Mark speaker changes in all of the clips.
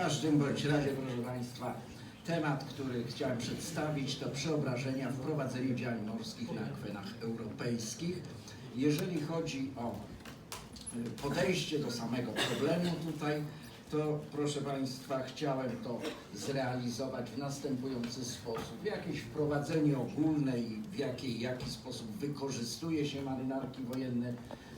Speaker 1: każdym bądź razie, proszę Państwa, temat, który chciałem przedstawić, to przeobrażenia w działań morskich na akwenach europejskich. Jeżeli chodzi o y, podejście do samego problemu tutaj, to proszę Państwa, chciałem to zrealizować w następujący sposób. Jakieś wprowadzenie ogólne i w jaki, jaki sposób wykorzystuje się marynarki wojenne,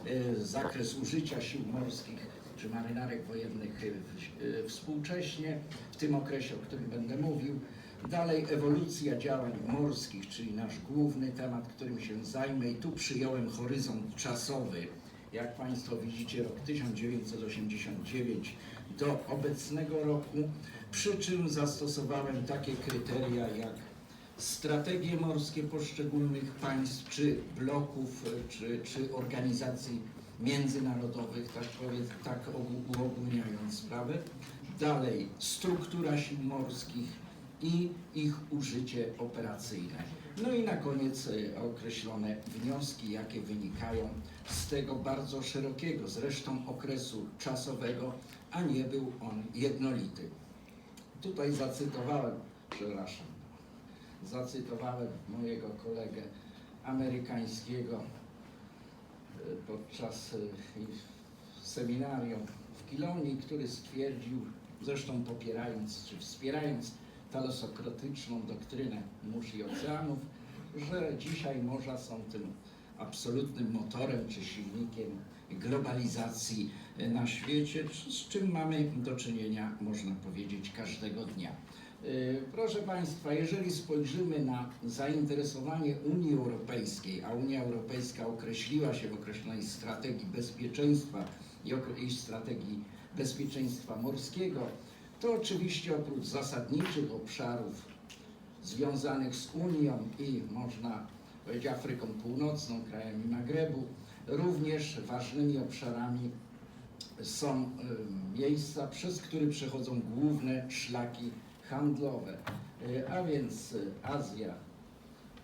Speaker 1: y, zakres użycia sił morskich czy marynarek wojennych y, y, współcześnie, w tym okresie, o którym będę mówił. Dalej ewolucja działań morskich, czyli nasz główny temat, którym się zajmę i tu przyjąłem horyzont czasowy. Jak Państwo widzicie, rok 1989 do obecnego roku, przy czym zastosowałem takie kryteria jak strategie morskie poszczególnych państw, czy bloków, e, czy, czy organizacji międzynarodowych, tak, powiedz, tak ogó- uogólniając sprawę. Dalej, struktura sił morskich i ich użycie operacyjne. No i na koniec e, określone wnioski, jakie wynikają z tego bardzo szerokiego zresztą okresu czasowego, a nie był on jednolity. Tutaj zacytowałem, przepraszam, zacytowałem mojego kolegę amerykańskiego podczas e, seminarium w Kilonii, który stwierdził, zresztą popierając czy wspierając talosokratyczną doktrynę mórz i oceanów, że dzisiaj morza są tym absolutnym motorem czy silnikiem globalizacji e, na świecie, z czym mamy do czynienia, można powiedzieć, każdego dnia. Yy, Proszę Państwa, jeżeli spojrzymy na zainteresowanie Unii Europejskiej, a Unia Europejska określiła się w określonej strategii bezpieczeństwa i strategii bezpieczeństwa morskiego, to oczywiście oprócz zasadniczych obszarów związanych z Unią i można powiedzieć Afryką Północną, krajami Magrebu, również ważnymi obszarami są y, miejsca, przez które przechodzą główne szlaki handlowe, Y, a więc y, Azja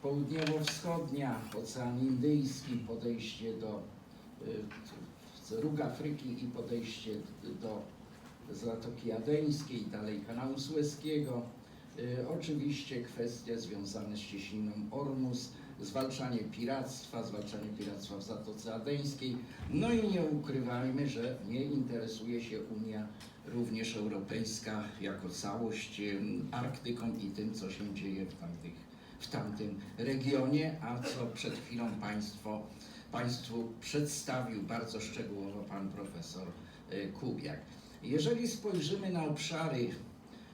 Speaker 1: Południowo-Wschodnia, Ocean Indyjski, podejście do y, róg Afryki i podejście do Zatoki Adeńskiej, dalej kanału Sueskiego. Oczywiście kwestie związane z cieśniną Ormus, zwalczanie piractwa, zwalczanie piractwa w Zatoce Adeńskiej. No i nie ukrywajmy, że nie interesuje się Unia również europejska jako całość Arktyką i tym, co się dzieje w, tamtych, w tamtym regionie, a co przed chwilą Państwo, Państwu przedstawił bardzo szczegółowo Pan Profesor e, Kubiak. Jeżeli spojrzymy na obszary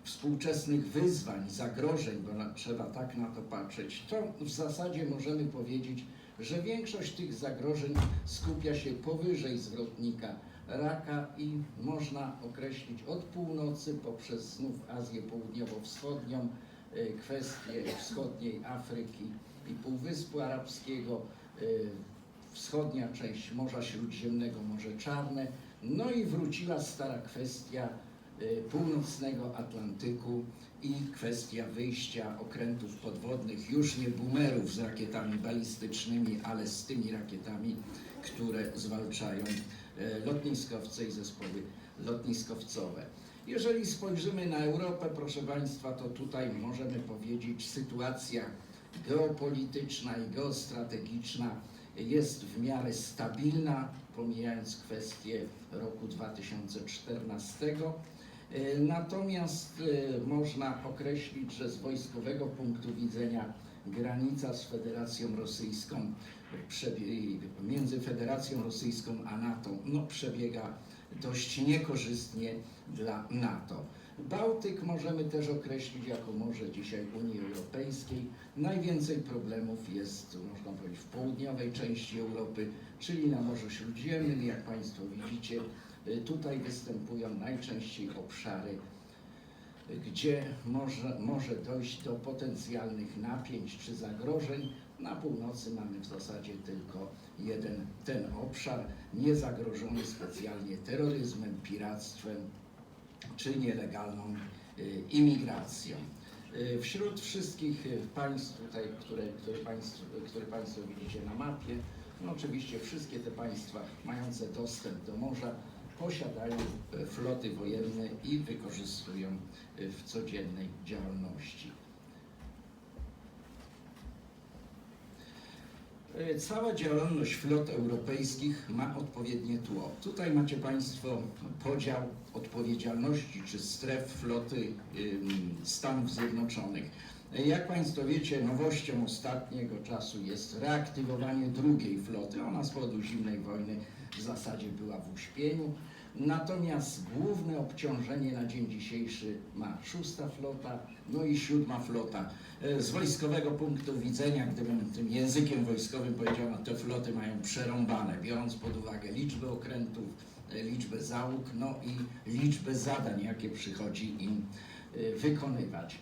Speaker 1: współczesnych wyzwań, zagrożeń, bo na, trzeba tak na to patrzeć, to w zasadzie możemy powiedzieć, że większość tych zagrożeń skupia się powyżej zwrotnika raka i można określić od północy poprzez znów Azję Południowo-Wschodnią, y, kwestie wschodniej Afryki i Półwyspu Arabskiego, y, wschodnia część Morza Śródziemnego, Morze Czarne, no i wróciła stara kwestia północnego Atlantyku i kwestia wyjścia okrętów podwodnych, już nie boomerów z rakietami balistycznymi, ale z tymi rakietami, które zwalczają e, lotniskowce i zespoły lotniskowcowe. Jeżeli spojrzymy na Europę, proszę Państwa, to tutaj możemy powiedzieć sytuacja geopolityczna i geostrategiczna jest w miarę stabilna, pomijając kwestię roku 2014. E, Natomiast e, można określić, że z wojskowego punktu widzenia granica z Federacją Rosyjską, między Federacją Rosyjską a NATO, no, przebiega dość niekorzystnie dla NATO. Bałtyk możemy też określić jako morze dzisiaj Unii Europejskiej. Najwięcej problemów jest, można powiedzieć, w południowej części Europy, czyli na Morzu Śródziemnym. Jak Państwo widzicie, tutaj występują najczęściej obszary, y, gdzie może, może dojść do potencjalnych napięć czy zagrożeń. Na północy mamy w zasadzie tylko jeden ten obszar, niezagrożony specjalnie terroryzmem, piractwem czy nielegalną y, imigracją. Y, Wśród wszystkich y, państw tutaj, które, które, które Państwo widzicie na mapie, no oczywiście wszystkie te państwa mające dostęp do morza posiadają e, floty wojenne i wykorzystują e, w codziennej działalności. E, Cała działalność flot europejskich ma odpowiednie tło. Tutaj macie Państwo podział odpowiedzialności czy stref floty Stanów Zjednoczonych. Jak Państwo wiecie, nowością ostatniego czasu jest reaktywowanie drugiej floty. Ona z powodu zimnej wojny w zasadzie była w uśpieniu. Natomiast główne obciążenie na dzień dzisiejszy ma szósta flota, no i siódma flota. E, Z wojskowego punktu widzenia, gdybym tym językiem wojskowym powiedział, no te floty mają przerąbane, biorąc pod uwagę liczbę okrętów, e, liczbę załóg, no i liczbę zadań, jakie przychodzi im e, wykonywać.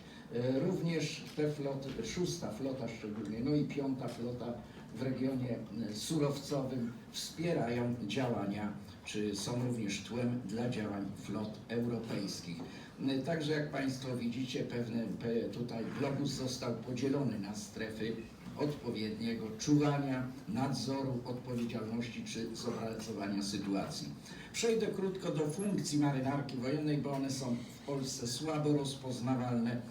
Speaker 1: Również te floty, szósta flota szczególnie, no i piąta flota w regionie e, surowcowym wspierają działania, czy są również tłem dla działań flot europejskich. E, Także jak Państwo widzicie, pewne, pe- tutaj globus został podzielony na strefy odpowiedniego czuwania, nadzoru, odpowiedzialności czy zobrazowania sytuacji. Przejdę krótko do funkcji marynarki wojennej, bo one są w Polsce słabo rozpoznawalne.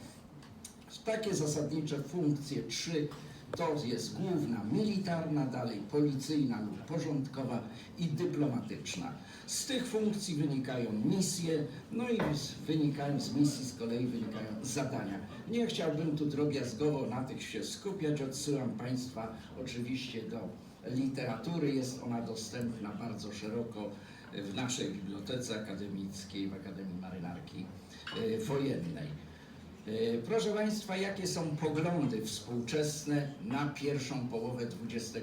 Speaker 1: Takie zasadnicze funkcje trzy to jest główna militarna, dalej policyjna lub porządkowa i dyplomatyczna. Z tych funkcji wynikają misje, no i wynikają z misji z kolei wynikają zadania. Nie chciałbym tu drobiazgowo na tych się skupiać, odsyłam Państwa oczywiście do literatury, jest ona dostępna bardzo szeroko w naszej bibliotece akademickiej, w Akademii Marynarki e, Wojennej. E, Proszę Państwa, jakie są poglądy współczesne na pierwszą połowę XXI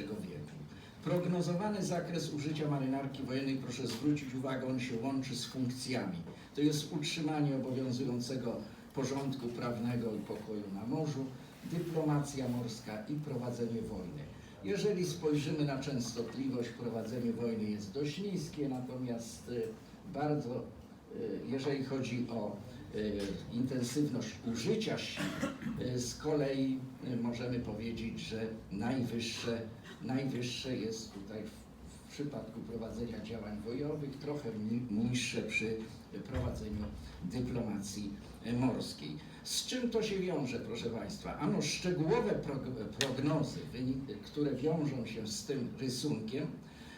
Speaker 1: wieku? Prognozowany zakres użycia marynarki wojennej, proszę zwrócić uwagę, on się łączy z funkcjami. To jest utrzymanie obowiązującego porządku prawnego i pokoju na morzu, dyplomacja morska i prowadzenie wojny. Jeżeli spojrzymy na częstotliwość, prowadzenie wojny jest dość niskie, natomiast e, bardzo, e, jeżeli chodzi o intensywność użycia sił, e, z kolei e, możemy powiedzieć, że najwyższe, najwyższe jest tutaj w, przypadku prowadzenia działań bojowych, trochę ni- niższe przy prowadzeniu dyplomacji e, morskiej. Z czym to się wiąże, proszę Państwa? Ano szczegółowe prog- prognozy, które wiążą się z tym rysunkiem,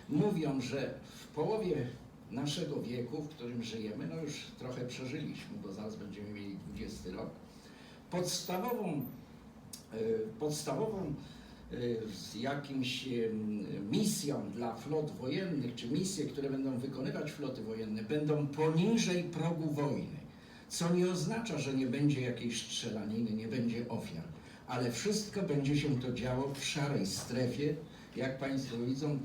Speaker 1: mówią, że w połowie naszego wieku, w którym żyjemy, no już trochę przeżyliśmy, bo zaraz będziemy mieli 20 rok, podstawową, e, podstawową e, z jakimś em, misją dla flot wojennych, czy misje, które będą wykonywać floty wojenne, będą poniżej progu wojny. Co nie oznacza, że nie będzie jakiejś strzelaniny, nie będzie ofiar, ale wszystko będzie się to działo w szarej strefie, jak Państwo widzą,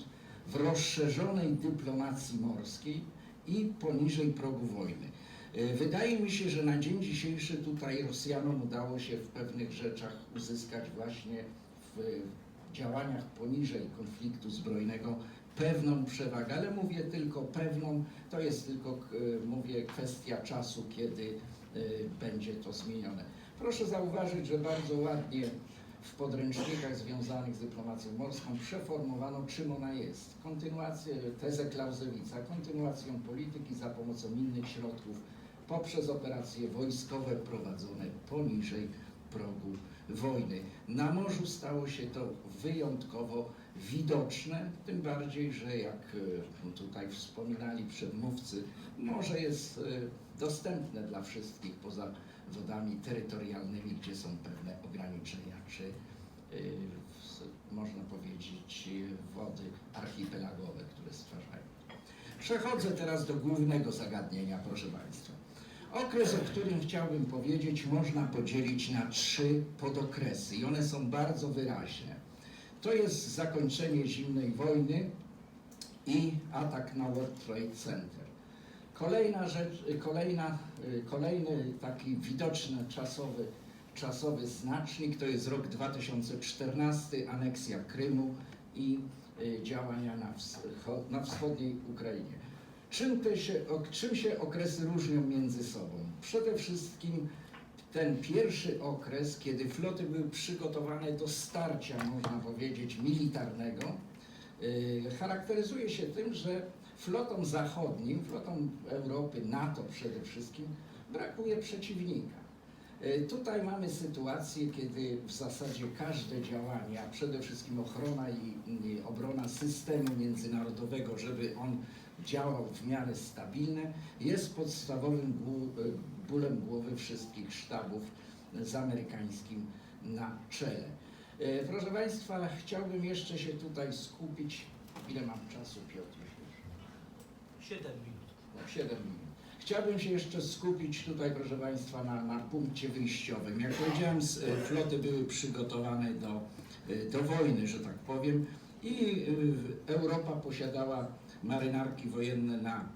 Speaker 1: w rozszerzonej dyplomacji morskiej i poniżej progu wojny. E, Wydaje mi się, że na dzień dzisiejszy tutaj Rosjanom udało się w pewnych rzeczach uzyskać właśnie w działaniach poniżej konfliktu zbrojnego pewną przewagę, ale mówię tylko pewną, to jest tylko, e, mówię, kwestia czasu, kiedy e, będzie to zmienione. Proszę zauważyć, że bardzo ładnie w podręcznikach związanych z dyplomacją morską przeformowano, czym ona jest. Kontynuację, tezę Clausewitza, kontynuacją polityki za pomocą innych środków poprzez operacje wojskowe prowadzone poniżej progu wojny. Na morzu stało się to wyjątkowo widoczne, tym bardziej, że jak e, tutaj wspominali przedmówcy, morze jest e, dostępne dla wszystkich poza wodami terytorialnymi, gdzie są pewne ograniczenia, czy w- można powiedzieć wody archipelagowe, które stwarzają. Przechodzę teraz do głównego zagadnienia, proszę Państwa. Okres, o którym chciałbym powiedzieć, można podzielić na trzy podokresy i one są bardzo wyraźne. To jest zakończenie zimnej wojny i atak na World Trade Center. Kolejna rzecz, kolejna, y, kolejny taki widoczny czasowy, czasowy znacznik to jest rok 2014, aneksja Krymu i y, działania na, wscho- na wschodniej Ukrainie. Czym, te się, czym się okresy różnią między sobą? Przede wszystkim ten pierwszy okres, kiedy floty były przygotowane do starcia, można powiedzieć, militarnego, y, charakteryzuje się tym, że flotom zachodnim, flotom Europy, NATO przede wszystkim, brakuje przeciwnika. E, Tutaj mamy sytuację, kiedy w zasadzie każde działanie, a przede wszystkim ochrona i obrona systemu międzynarodowego, żeby on działał w miarę stabilnie, jest podstawowym e, bólem głowy wszystkich sztabów z amerykańskim na czele. E, Proszę Państwa, chciałbym jeszcze się tutaj skupić. Ile mam czasu, Piotr?
Speaker 2: 7 minut.
Speaker 1: No, 7 minut. Chciałbym się jeszcze skupić tutaj, proszę Państwa, na, na punkcie wyjściowym. Jak powiedziałem, e, floty były przygotowane do, e, do wojny, że tak powiem, i e, Europa posiadała marynarki wojenne na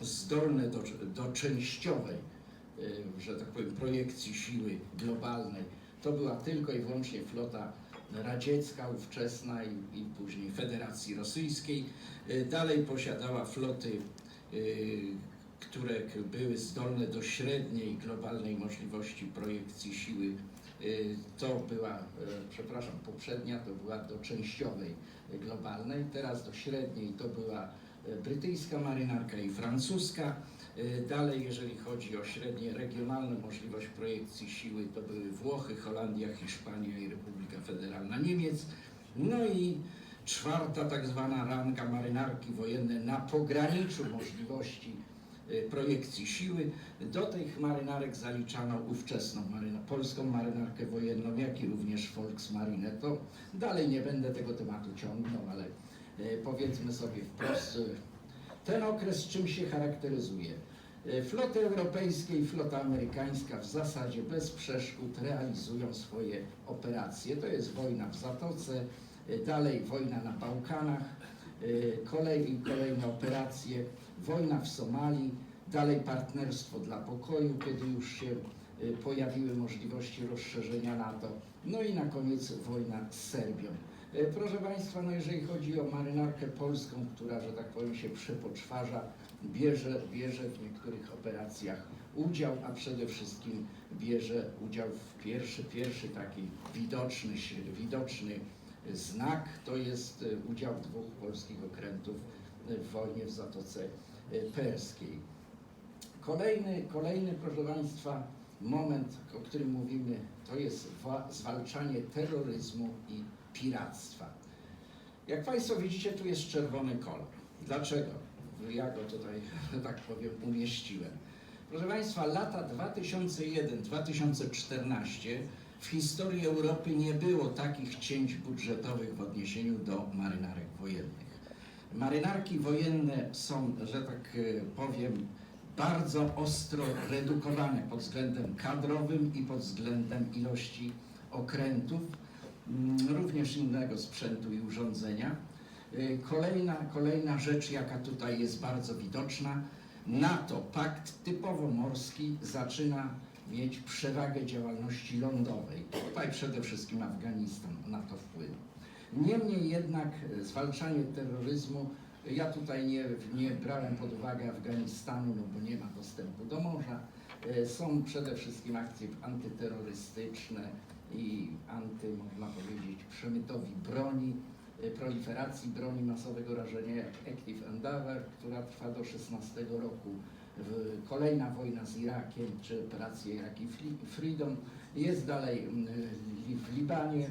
Speaker 1: zdolne do, do częściowej, że tak powiem, projekcji siły globalnej. To była tylko i wyłącznie flota radziecka, ówczesna i, i później Federacji Rosyjskiej. E, Dalej posiadała floty, e, które były zdolne do średniej globalnej możliwości projekcji siły. E, To była, przepraszam, poprzednia to była do częściowej globalnej, teraz do średniej to była brytyjska marynarka i francuska. E, Dalej, jeżeli chodzi o średnie regionalne możliwość projekcji siły, to były Włochy, Holandia, Hiszpania i Republika Federalna Niemiec. No i czwarta tak zwana ranga marynarki wojenne na pograniczu możliwości e, projekcji siły. Do tych marynarek zaliczano ówczesną polską marynarkę wojenną, jak i również Volksmarinę. To dalej nie będę tego tematu ciągnął, ale e, powiedzmy sobie wprost, ten okres czym się charakteryzuje? E, Floty europejskie i flota amerykańska w zasadzie bez przeszkód realizują swoje operacje. To jest wojna w Zatoce, e, dalej wojna na Bałkanach, e, kolej, kolejne operacje, wojna w Somalii, dalej partnerstwo dla pokoju, kiedy już się pojawiły możliwości rozszerzenia NATO, no i na koniec wojna z Serbią. E, Proszę Państwa, no jeżeli chodzi o marynarkę polską, która, że tak powiem, się przepoczwarza, bierze, bierze w niektórych operacjach udział, a przede wszystkim bierze udział w pierwszy, pierwszy taki widoczny, widoczny znak, to jest e, udział dwóch polskich okrętów w wojnie w Zatoce e, Perskiej. Kolejny, kolejny, proszę Państwa, moment, o którym mówimy, to jest wa- zwalczanie terroryzmu i piractwa. Jak Państwo widzicie, tu jest czerwony kolor. Dlaczego? Ja go tutaj, tak powiem, umieściłem. Proszę Państwa, lata 2001-2014 w historii Europy nie było takich cięć budżetowych w odniesieniu do marynarek wojennych. Marynarki wojenne są, że tak e, powiem, bardzo ostro redukowane pod względem kadrowym i pod względem ilości okrętów, również innego sprzętu i urządzenia. Y, Kolejna, kolejna rzecz, jaka tutaj jest bardzo widoczna, NATO, pakt typowo morski, zaczyna mieć przewagę działalności lądowej. Tutaj przede wszystkim Afganistan na to wpłynął. Niemniej jednak e, zwalczanie terroryzmu, e, ja tutaj nie, nie brałem pod uwagę Afganistanu, no bo nie ma dostępu do morza. Są przede wszystkim akcje antyterrorystyczne i anty, można powiedzieć, przemytowi broni, e, proliferacji broni masowego rażenia, Active Endeavour, która trwa do 16 roku. Kolejna wojna z Irakiem, czy operacje Iraki Freedom. Jest dalej mm, w Libanie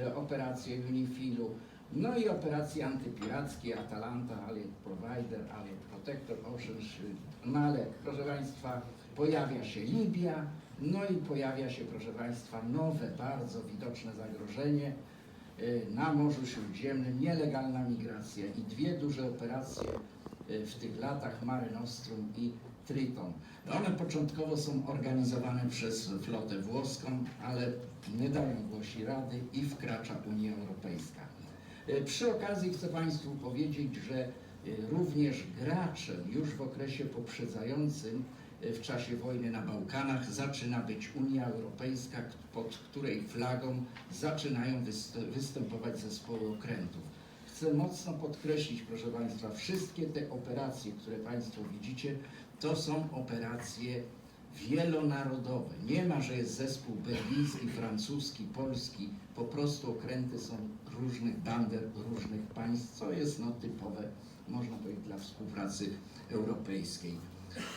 Speaker 1: e, operacje UNIFIL-u, no i operacje antypirackie Atalanta, Allied Provider, Allied Protector, Ocean Shield. No ale, proszę Państwa, pojawia się Libia, no i pojawia się, proszę Państwa, nowe, bardzo widoczne zagrożenie e, na Morzu Śródziemnym, nielegalna migracja i dwie duże operacje e, w tych latach Mare Nostrum i Triton. One początkowo są organizowane przez flotę włoską, ale nie dają głosi rady i wkracza Unia Europejska. E, Przy okazji chcę Państwu powiedzieć, że również graczem już w okresie poprzedzającym w czasie wojny na Bałkanach zaczyna być Unia Europejska, pod której flagą zaczynają wyst- występować zespoły okrętów. Chcę mocno podkreślić, proszę Państwa, wszystkie te operacje, które Państwo widzicie, to są operacje wielonarodowe. Nie ma, że jest zespół belgijski, francuski, polski. Po prostu okręty są różnych bander, różnych państw, co jest no, typowe można powiedzieć, dla współpracy europejskiej.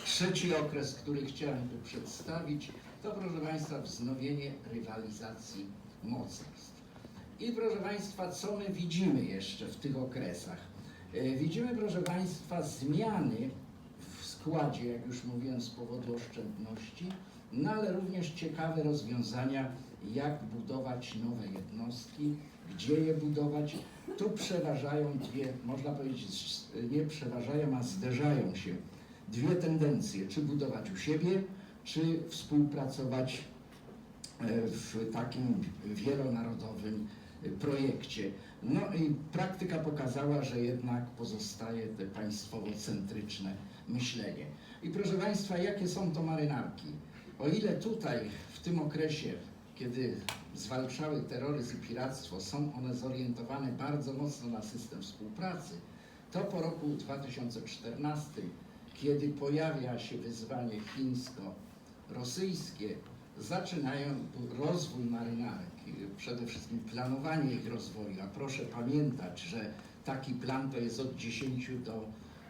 Speaker 1: Trzeci okres, który chciałem tu przedstawić, to proszę Państwa wznowienie rywalizacji mocarstw. I proszę Państwa, co my widzimy jeszcze w tych okresach? E, Widzimy, proszę Państwa, zmiany w składzie, jak już mówiłem, z powodu oszczędności, no ale również ciekawe rozwiązania, jak budować nowe jednostki, gdzie je budować. Tu przeważają dwie, można powiedzieć, nie przeważają, a zderzają się dwie tendencje, czy budować u siebie, czy współpracować e, w takim wielonarodowym e, projekcie. No i praktyka pokazała, że jednak pozostaje te państwowo-centryczne myślenie. I proszę Państwa, jakie są to marynarki? O ile tutaj w tym okresie, kiedy zwalczały terroryzm i piractwo, są one zorientowane bardzo mocno na system współpracy, to po roku 2014, kiedy pojawia się wyzwanie chińsko-rosyjskie, zaczynają rozwój marynarek, i przede wszystkim planowanie ich rozwoju. A proszę pamiętać, że taki plan to jest od 10 do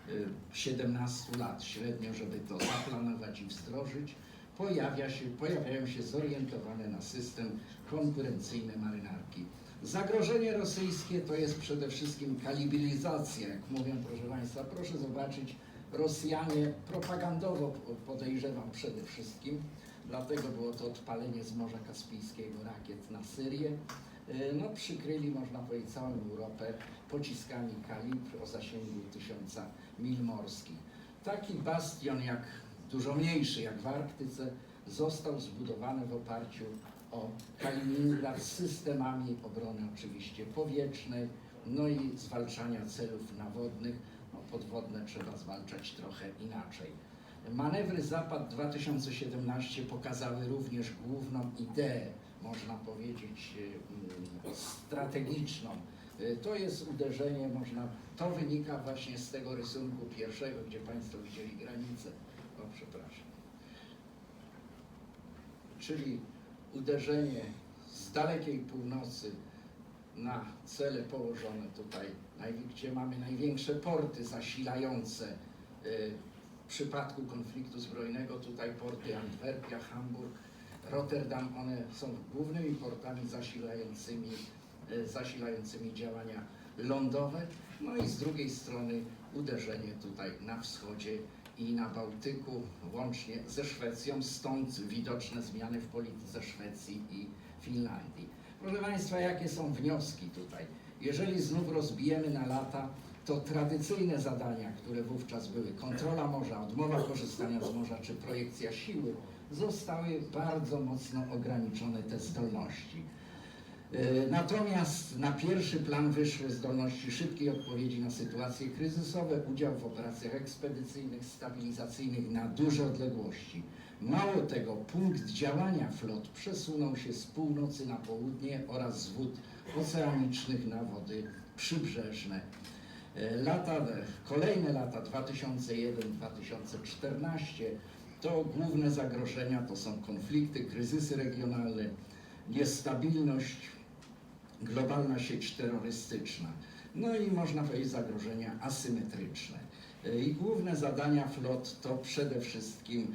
Speaker 1: y, 17 lat średnio, żeby to zaplanować i wdrożyć. Pojawia się, pojawiają się zorientowane na system konkurencyjne marynarki. Zagrożenie rosyjskie to jest przede wszystkim kalibilizacja, jak mówią proszę Państwa. Proszę zobaczyć, Rosjanie propagandowo podejrzewam przede wszystkim, dlatego było to odpalenie z Morza Kaspijskiego rakiet na Syrię. E, No, przykryli, można powiedzieć, całą Europę pociskami kalibr o zasięgu tysiąca mil morskich. Taki bastion, jak dużo mniejszy, jak w Arktyce, został zbudowany w oparciu o Kaliningrad z systemami obrony oczywiście powietrznej, no i zwalczania celów nawodnych. Podwodne trzeba zwalczać trochę inaczej. Manewry Zapad 2017 pokazały również główną ideę, można powiedzieć, mm, strategiczną. To jest uderzenie, można, to wynika właśnie z tego rysunku pierwszego, gdzie Państwo widzieli granicę. O, przepraszam. Czyli uderzenie z dalekiej północy na cele położone tutaj, gdzie mamy największe porty zasilające y, w przypadku konfliktu zbrojnego, tutaj porty Antwerpia, Hamburg, Rotterdam, one są głównymi portami zasilającymi, y, zasilającymi działania lądowe, no i z drugiej strony uderzenie tutaj na wschodzie i na Bałtyku, łącznie ze Szwecją, stąd widoczne zmiany w polityce Szwecji i Finlandii. Proszę Państwa, jakie są wnioski tutaj? Jeżeli znów rozbijemy na lata, to tradycyjne zadania, które wówczas były, kontrola morza, odmowa korzystania z morza czy projekcja siły, zostały bardzo mocno ograniczone te zdolności. E, Natomiast na pierwszy plan wyszły zdolności szybkiej odpowiedzi na sytuacje kryzysowe, udział w operacjach ekspedycyjnych, stabilizacyjnych na duże odległości. Mało tego, punkt działania flot przesunął się z północy na południe oraz z wód oceanicznych na wody przybrzeżne. E, Lata, kolejne lata 2001-2014 to główne zagrożenia to są konflikty, kryzysy regionalne, niestabilność, globalna sieć terrorystyczna, no i można powiedzieć zagrożenia asymetryczne. E, I główne zadania flot to przede wszystkim e,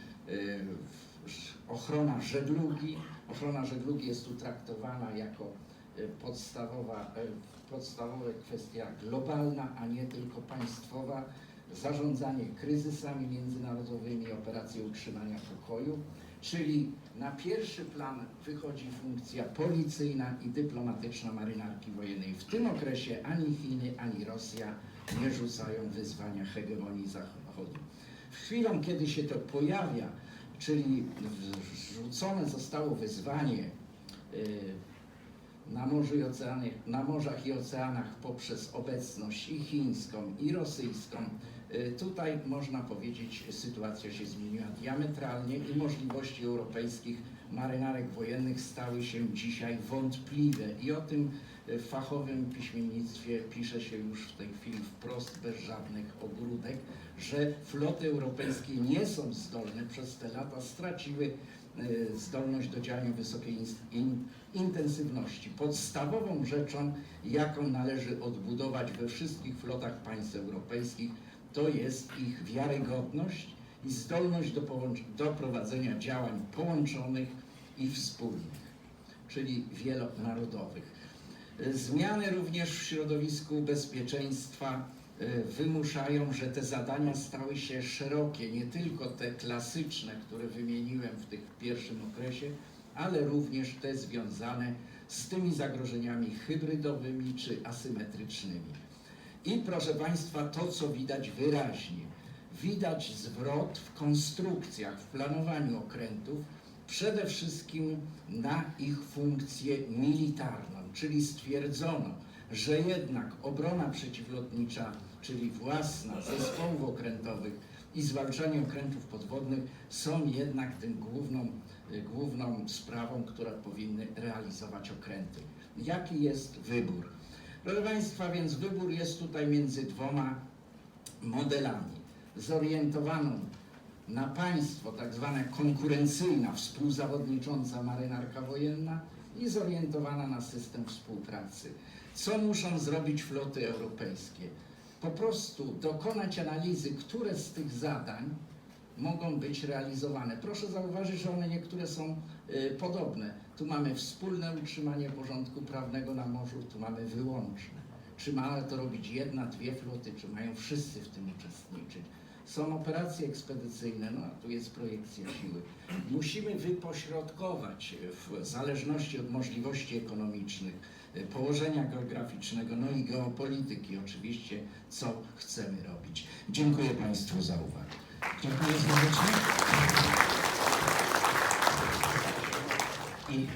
Speaker 1: ochrona żeglugi. Ochrona żeglugi jest tu traktowana jako e, podstawowa, e, podstawowa kwestia globalna, a nie tylko państwowa. Zarządzanie kryzysami międzynarodowymi, operacje utrzymania pokoju, czyli na pierwszy plan wychodzi funkcja policyjna i dyplomatyczna marynarki wojennej. W tym okresie ani Chiny, ani Rosja nie rzucają wyzwania hegemonii Zachodu. Chwilą, kiedy się to pojawia, czyli rzucone zostało wyzwanie y, na, morzu i oceany, na morzach i oceanach poprzez obecność i chińską, i rosyjską. Y, Tutaj można powiedzieć, sytuacja się zmieniła diametralnie i możliwości europejskich marynarek wojennych stały się dzisiaj wątpliwe i o tym W fachowym piśmiennictwie pisze się już w tej chwili wprost, bez żadnych ogródek, że floty europejskie nie są zdolne, przez te lata straciły e, zdolność do działania wysokiej intensywności. Podstawową rzeczą, jaką należy odbudować we wszystkich flotach państw europejskich, to jest ich wiarygodność i zdolność do, do prowadzenia działań połączonych i wspólnych, czyli wielonarodowych. Zmiany również w środowisku bezpieczeństwa e, wymuszają, że te zadania stały się szerokie, nie tylko te klasyczne, które wymieniłem w tych pierwszym okresie, ale również te związane z tymi zagrożeniami hybrydowymi czy asymetrycznymi. I proszę Państwa, to co widać wyraźnie, widać zwrot w konstrukcjach, w planowaniu okrętów, przede wszystkim na ich funkcję militarną, czyli stwierdzono, że jednak obrona przeciwlotnicza, czyli własna zespołów okrętowych i zwalczanie okrętów podwodnych są jednak tym główną, główną sprawą, która powinny realizować okręty. Jaki jest wybór? Proszę Państwa, więc wybór jest tutaj między dwoma modelami. Zorientowaną na państwo, tak zwana konkurencyjna, współzawodnicząca marynarka wojenna i zorientowana na system współpracy. Co muszą zrobić floty europejskie? Po prostu dokonać analizy, które z tych zadań mogą być realizowane. Proszę zauważyć, że one niektóre są y, podobne. Tu mamy wspólne utrzymanie porządku prawnego na morzu, tu mamy wyłączne. Czy ma to robić jedna, dwie floty, czy mają wszyscy w tym uczestniczyć? Są operacje ekspedycyjne, no a tu jest projekcja siły. Musimy wypośrodkować w zależności od możliwości ekonomicznych, y, położenia geograficznego, no i geopolityki oczywiście, co chcemy robić. Dziękuję Państwu za uwagę.
Speaker 3: Dziękuję serdecznie. I